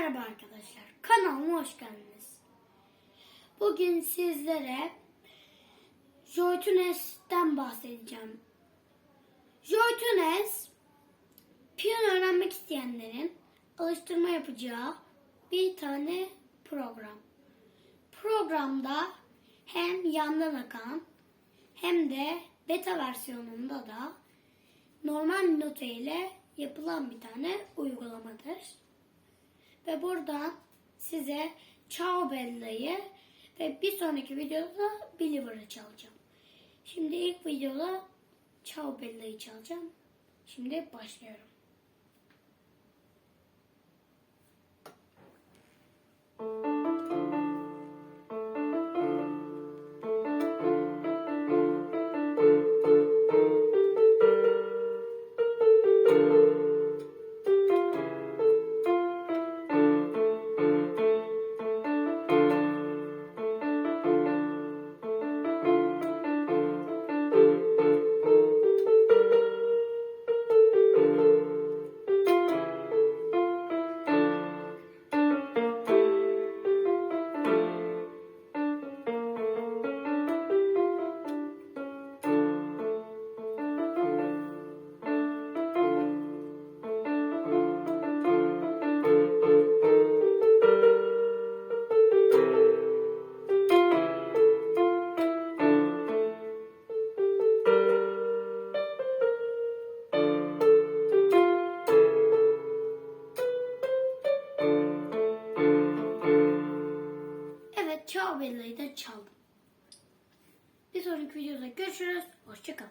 Merhaba arkadaşlar. Kanalıma hoş geldiniz. Bugün sizlere Joytunes'ten bahsedeceğim. Joytunes, piyano öğrenmek isteyenlerin alıştırma yapacağı bir tane program. Programda hem yandan akan hem de beta versiyonunda da normal nota ile yapılan bir tane uygulamadır. Ve buradan size Ciao Bella'yı ve bir sonraki videoda Believer'ı çalacağım. Şimdi ilk videoda Ciao Bella'yı çalacağım. Şimdi başlıyorum. Evet Bella'yı da çaldım. Bir sonraki videoda görüşürüz. Hoşçakalın.